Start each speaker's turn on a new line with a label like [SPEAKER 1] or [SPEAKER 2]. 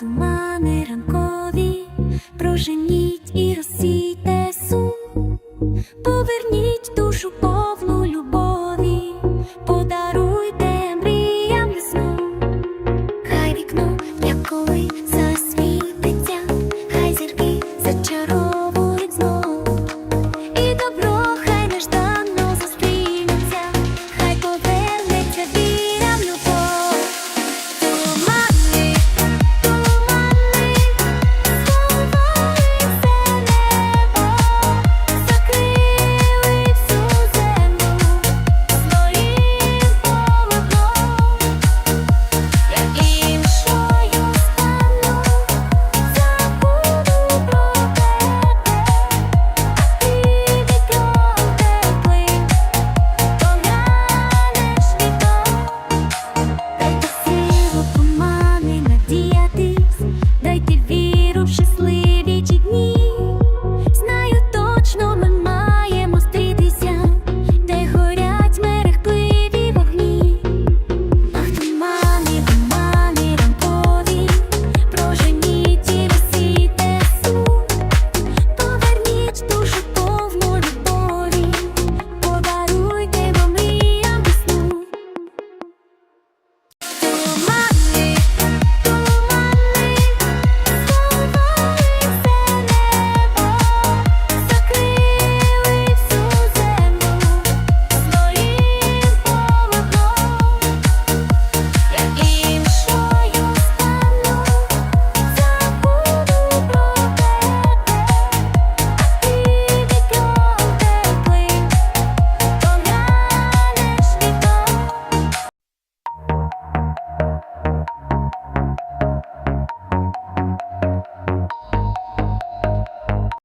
[SPEAKER 1] тумани ранкові, проженіть і розсійте сум, поверніть душу повну любові, подаруйте мріям весну, хай вікно, якої засвітиться, хай зірки зачарують.